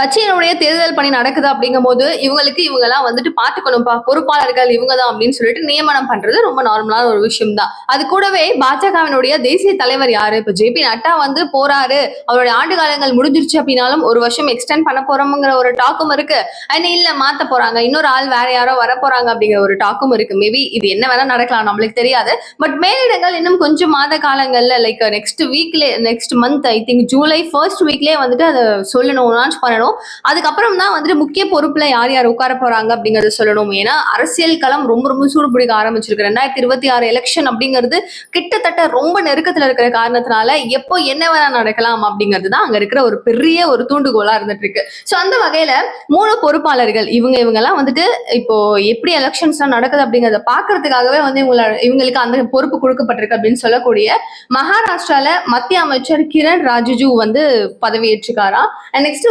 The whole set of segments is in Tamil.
கட்சியினுடைய தேர்தல் பணி நடக்குது அப்படிங்கும் போது இவங்களுக்கு இவங்க எல்லாம் வந்துட்டு பாத்துக்கணும்ப்பா பொறுப்பாளர்கள் இவங்க தான் அப்படின்னு சொல்லிட்டு நியமனம் பண்றது ரொம்ப நார்மலான ஒரு விஷயம் தான் அது கூடவே பாஜகவினுடைய தேசிய தலைவர் யாரு? இப்ப ஜே பி நட்டா வந்து போறாரு. அவருடைய ஆண்டு காலங்கள் முடிஞ்சிருச்சு அப்படின்னாலும் ஒரு வருஷம் எக்ஸ்டெண்ட் பண்ண போறோம்ங்கிற ஒரு டாக்கும் இருக்கு. அண்ட் இல்ல மாத்த போறாங்க. இன்னொரு ஆள் வேற யாரோ வர போறாங்க அப்படிங்கிற ஒரு டாக்கும் இருக்கு. மேபி இது என்ன வேணா நடக்கலாம் நம்மளுக்கு தெரியாது. பட் மேலிடங்கள் இன்னும் கொஞ்சம் மாத காலங்கள்ல லைக் நெக்ஸ்ட் வீக்ல next month I think July first வீக்லயே வந்துட்டு அதை சொல்லணும் லான்ச் பண்ணணும். அதுக்கப்புறம் தான் வந்துட்டு முக்கிய பொறுப்புல யார் யார் உட்கார போறாங்க அப்படிங்கறத சொல்லணும். ஏன்னா அரசியல் களம் ரொம்ப ரொம்ப சூடு பிடிக்க ஆரம்பிச்சிருக்கு. ரெண்டாயிரத்தி இருபத்தி ஆறு எலெக்ஷன் அப்படிங்கிறது கிட்டத்தட்ட ரொம்ப நெருக்கத்துல இருக்கிற காரணத்தினால எப்போ என்ன வேணா நடக்கலாம் அப்படிங்கிறது தான் அங்க இருக்கிற ஒரு பெரிய ஒரு தூண்டுகோலா இருந்துட்டு இருக்கு ஸோ அந்த வகையில மூணு பொறுப்பாளர்கள் இவங்க இவங்க எல்லாம் வந்துட்டு இப்போ எப்படி எலெக்ஷன்ஸ் நடக்குது அப்படிங்கறத பாக்குறதுக்காகவே வந்து இவங்கள இவங்களுக்கு அந்த பொறுப்பு கொடுக்கப்பட்டிருக்கு அப்படின்னு சொல்லக்கூடிய மகாராஷ்டிரால மத்திய அமைச்சர் கிரண் ராஜிஜு வந்து பதவியேற்றுக்காரா நெக்ஸ்ட் நெக்ஸ்ட்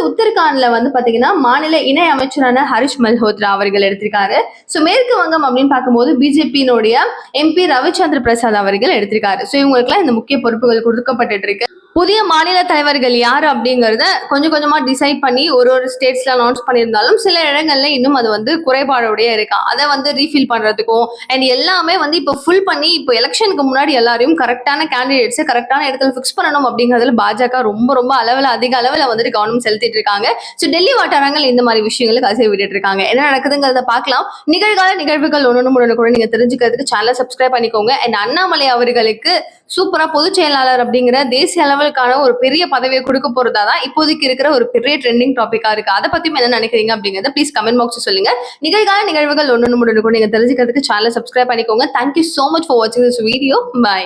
உத்தரகாண்ட்ல வந்து பாத்தீங்கன்னா மாநில இணை அமைச்சரான ஹரிஷ் மல்ஹோத்ரா அவர்கள் எடுத்திருக்காரு. ஸோ மேற்கு வங்கம் அப்படின்னு பார்க்கும்போது பிஜேபியினுடைய எம்பி ரவிச்சந்திர பிரசாத் அவர்கள் எடுத்திருக்காரு. ஸோ இவங்களுக்குலாம் இந்த முக்கிய பொறுப்புகள் கொடுக்கப்பட்டு இருக்கு. புதிய மாநில தலைவர்கள் யார் அப்படிங்கறத கொஞ்சம் கொஞ்சமா டிசைட் பண்ணி ஒரு ஒரு ஸ்டேட்ஸ்ல அனௌன்ஸ் பண்ணியிருந்தாலும் சில இடங்கள்ல இன்னும் அது வந்து குறைபாடோடய இருக்கா. அதை வந்து ரீஃபில் பண்றதுக்கும் அண்ட் எல்லாமே வந்து இப்போ ஃபுல் பண்ணி இப்போ எலெக்ஷனுக்கு முன்னாடி எல்லாரையும் கரெக்டான கேண்டிடேட்ஸை கரெக்டான இடத்துல ஃபிக்ஸ் பண்ணணும் அப்படிங்கறதுல பாஜக ரொம்ப ரொம்ப அளவில் அதிக அளவில் வந்துட்டு கவனம் செலுத்திட்டு இருக்காங்க. ஸோ டெல்லி வட்டாரங்கள் இந்த மாதிரி விஷயங்களுக்கு அசை விட்டுட்டு இருக்காங்க. என்ன நடக்குதுங்கிறத பார்க்கலாம். நிகழ்கால நிகழ்வுகள் ஒன்று ஒன்று கூட நீங்க தெரிஞ்சுக்கிறதுக்கு சேனலை சப்ஸ்கிரைப் பண்ணிக்கோங்க. அண்ட் அண்ணாமலை அவர்களுக்கு சூப்பரா பொதுச் செயலாளர் அப்படிங்கிற தேசிய அளவில் பெண்களுக்கான ஒரு பெரிய பதவியை கொடுக்க போறதா தான் இப்போதைக்கு இருக்கிற ஒரு பெரிய ட்ரெண்டிங் டாபிக்கா இருக்கு. அதை பத்தி என்ன நினைக்கிறீங்க அப்படிங்கறத ப்ளீஸ் கமெண்ட் பாக்ஸ் சொல்லுங்க. நிகழ்கால நிகழ்வுகள் ஒன்று ஒன்று நீங்க தெரிஞ்சுக்கிறதுக்கு சேனலை சப்ஸ்கிரைப் பண்ணிக்கோங்க. Thank you so much for வாட்சிங் திஸ் வீடியோ பை